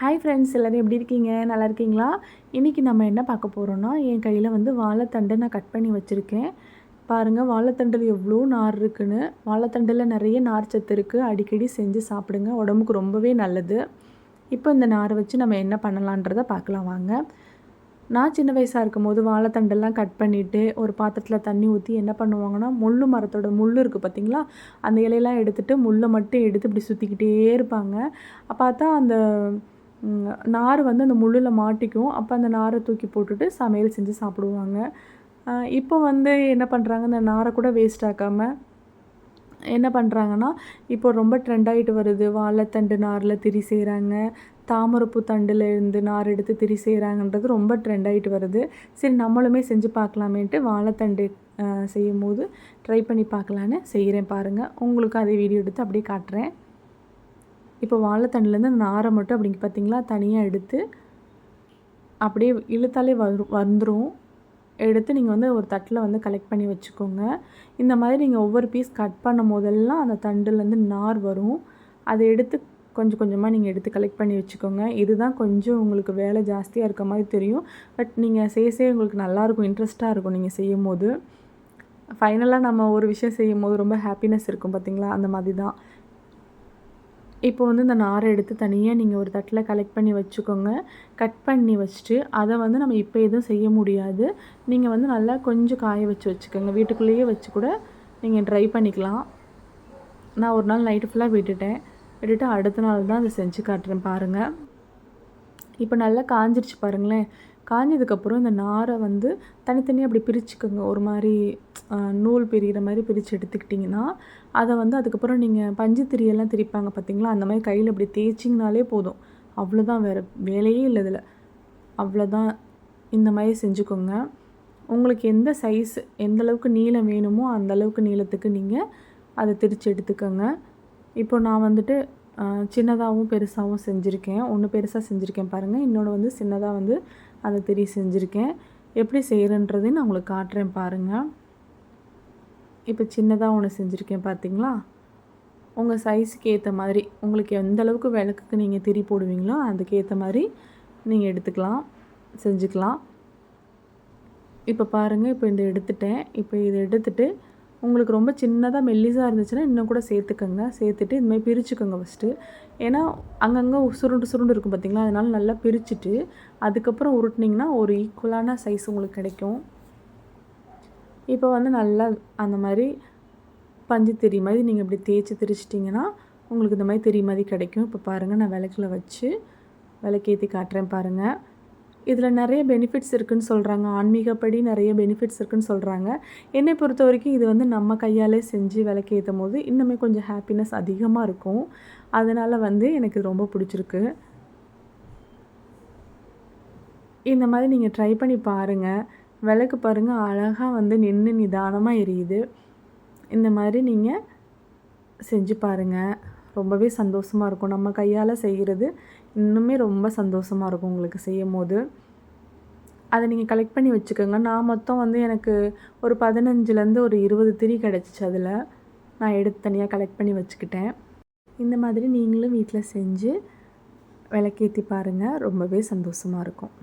Hi friends எல்லோரும் எப்படி இருக்கீங்க? நல்லா இருக்கீங்களா? இன்றைக்கி நம்ம என்ன பார்க்க போகிறோன்னா என் கையில் வந்து வாழைத்தண்டை நான் கட் பண்ணி வச்சுருக்கேன். பாருங்கள் வாழைத்தண்டில் எவ்வளோ நார் இருக்குன்னு. வாழைத்தண்டில் நிறைய நார் சத்து இருக்குது அடிக்கடி செஞ்சு சாப்பிடுங்க. உடம்புக்கு ரொம்பவே நல்லது. இப்போ இந்த நாரை வச்சு நம்ம என்ன பண்ணலான்றதை பார்க்கலாம் வாங்க. நான் சின்ன வயசாக இருக்கும் போது வாழைத்தண்டெல்லாம் கட் பண்ணிவிட்டு ஒரு பாத்திரத்தில் தண்ணி ஊற்றி என்ன பண்ணுவாங்கன்னா முள் மரத்தோட முள் இருக்குது பார்த்திங்களா? அந்த இலையெல்லாம் எடுத்துகிட்டு முள்ளை மட்டும் எடுத்து இப்படி சுற்றிக்கிட்டே இருப்பாங்க. பார்த்தா அந்த நார் வந்து அந்த முள்ளில் மாட்டிக்கும். அப்போ அந்த நாரை தூக்கி போட்டுட்டு சமையல் செஞ்சு சாப்பிடுவாங்க. இப்போ வந்து என்ன பண்ணுறாங்க அந்த நாரை கூட வேஸ்ட் ஆக்காமல் என்ன பண்ணுறாங்கன்னா இப்போ ரொம்ப ட்ரெண்ட் ஆகிட்டு வருது. வாழைத்தண்டு நாரில் திரி செய்கிறாங்க தாமரைப்பூ தண்டில் இருந்து நார் எடுத்து திரி செய்கிறாங்கன்றது ரொம்ப ட்ரெண்ட் ஆகிட்டு வருது. சரி நம்மளுமே செஞ்சு பார்க்கலாமேன்ட்டு வாழைத்தண்டு செய்யும் போது ட்ரை பண்ணி பார்க்கலான்னு செய்கிறேன் பாருங்கள் உங்களுக்கு அதே வீடியோ எடுத்து அப்படியே காட்டுறேன். இப்போ வாழைத்தண்டுலேருந்து நாரை மட்டும் அப்படிங்க பார்த்தீங்களா? தனியாக எடுத்து அப்படியே இழுத்தாலே வரும் வந்துடும் எடுத்து நீங்கள் வந்து ஒரு தட்டில் வந்து கலெக்ட் பண்ணி வச்சுக்கோங்க. இந்த மாதிரி நீங்கள் ஒவ்வொரு பீஸ் கட் பண்ணும் போதெல்லாம் அந்த தண்டுலேருந்து நார் வரும். அதை எடுத்து கொஞ்சம் கொஞ்சமாக நீங்கள் எடுத்து கலெக்ட் பண்ணி வச்சுக்கோங்க. இதுதான் கொஞ்சம் உங்களுக்கு வேலை ஜாஸ்தியாக இருக்க மாதிரி தெரியும். பட் நீங்கள் செய்ய செய்ய உங்களுக்கு நல்லாயிருக்கும் இன்ட்ரெஸ்ட்டாக இருக்கும் நீங்கள் செய்யும் போது ஃபைனலாக நம்ம ஒரு விஷயம் செய்யும் போது ரொம்ப ஹாப்பினஸ் இருக்கும் பார்த்திங்களா? அந்த மாதிரி தான். இப்போ வந்து இந்த நாரை எடுத்து தனியாக நீங்கள் ஒரு தட்டில் கலெக்ட் பண்ணி வச்சுக்கோங்க. கட் பண்ணி வச்சுட்டு அதை வந்து நம்ம இப்போ எதுவும் செய்ய முடியாது. நீங்கள் வந்து நல்லா கொஞ்சம் காய வச்சு வச்சுக்கோங்க. வீட்டுக்குள்ளேயே வச்சு கூட நீங்கள் ட்ரை பண்ணிக்கலாம். நான் ஒரு நாள் நைட்டு ஃபுல்லாக விட்டுட்டேன். விட்டுட்டு அடுத்த நாள் தான் அதை செஞ்சு காட்டுறேன் பாருங்கள் இப்போ நல்லா காஞ்சிருச்சு பாருங்களேன். காஞ்சதுக்கப்புறம் இந்த நாரை வந்து தனித்தனியாக அப்படி பிரிச்சுக்கோங்க. ஒரு மாதிரி நூல் பிரிகிற மாதிரி பிரித்து எடுத்துக்கிட்டிங்கன்னா அதை வந்து அதுக்கப்புறம் நீங்கள் பஞ்சு திரியெல்லாம் திரிப்பாங்க பார்த்தீங்களா அந்த மாதிரி கையில் அப்படி தேய்ச்சிங்கனாலே போதும். அவ்வளோதான் வேறு வேலையே இல்லை இதில். அவ்வளோதான் இந்த மாதிரி செஞ்சுக்கோங்க. உங்களுக்கு எந்த சைஸ் எந்த அளவுக்கு நீளம் வேணுமோ அந்த அளவுக்கு நீளத்துக்கு நீங்கள் அதை திரித்து எடுத்துக்கோங்க. இப்போ நான் வந்துட்டு சின்னதாகவும் பெருசாகவும் செஞ்சுருக்கேன். ஒன்று பெருசாக செஞ்சுருக்கேன் பாருங்கள் இன்னொன்று வந்து சின்னதாக வந்து அதை தெரிய செஞ்சுருக்கேன். எப்படி செய்கிறேன்றதையும் நான் உங்களுக்கு காட்டுறேன் பாருங்கள் இப்போ சின்னதாக ஒன்று செஞ்சுருக்கேன் பார்த்தீங்களா உங்கள் சைஸுக்கு ஏற்ற மாதிரி உங்களுக்கு எந்த அளவுக்கு விளக்குக்கு நீங்கள் திரி போடுவீங்களோ அதுக்கேற்ற மாதிரி நீங்கள் எடுத்துக்கலாம் செஞ்சுக்கலாம். இப்போ பாருங்கள் இப்போ இந்த எடுத்துட்டேன். இப்போ இதை எடுத்துகிட்டு உங்களுக்கு ரொம்ப சின்னதாக மெல்லிஸாக இருந்துச்சுன்னா இன்னும் கூட சேர்த்துக்கோங்க. சேர்த்துட்டு இதுமாதிரி பிரிச்சுக்கோங்க ஃபஸ்ட்டு ஏன்னா அங்கங்கே சுருண்டு சுருண்டு இருக்கும் பார்த்திங்களா அதனால் நல்லா பிரிச்சுட்டு அதுக்கப்புறம் உருட்டினீங்கன்னா ஒரு ஈக்குவலான சைஸ் உங்களுக்கு கிடைக்கும். இப்போ வந்து நல்லா அந்த மாதிரி பஞ்சு தெரி மாதிரி நீங்கள் இப்படி தேய்ச்சி திரிச்சிட்டிங்கன்னா உங்களுக்கு இந்த மாதிரி தெரிய மாதிரி கிடைக்கும். இப்போ பாருங்கள் நான் விளக்கில் வச்சு விளக்கேற்றி காட்டுறேன் பாருங்கள் இதில் நிறைய பெனிஃபிட்ஸ் இருக்குதுன்னு சொல்கிறாங்க ஆன்மீகப்படி நிறைய பெனிஃபிட்ஸ் இருக்குதுன்னு சொல்கிறாங்க என்னை பொறுத்த வரைக்கும் இது வந்து நம்ம கையாலே செஞ்சு விளக்கேற்றும் போது இன்னுமே கொஞ்சம் ஹாப்பினஸ் அதிகமாக இருக்கும். அதனால் வந்து எனக்கு ரொம்ப பிடிச்சிருக்கு. இந்த மாதிரி நீங்கள் ட்ரை பண்ணி பாருங்கள் விளக்கு பாருங்கள் அழகாக வந்து நின்று நிதானமாக எரியுது. இந்த மாதிரி நீங்கள் செஞ்சு பாருங்கள் ரொம்பவே சந்தோஷமாக இருக்கும். நம்ம கையால் செய்கிறது இன்னுமே ரொம்ப சந்தோஷமாக இருக்கும் உங்களுக்கு செய்யும் போது அதை நீங்கள் கலெக்ட் பண்ணி வச்சுக்கோங்க. நான் மொத்தம் வந்து எனக்கு ஒரு பதினஞ்சுலேருந்து ஒரு இருபது திரி கிடச்சிச்சு அதில். நான் எடுத்து தனியாக கலெக்ட் பண்ணி வச்சுக்கிட்டேன். இந்த மாதிரி நீங்களும் வீட்டில் செஞ்சு விளக்கேற்றி பாருங்கள் ரொம்பவே சந்தோஷமாக இருக்கும்.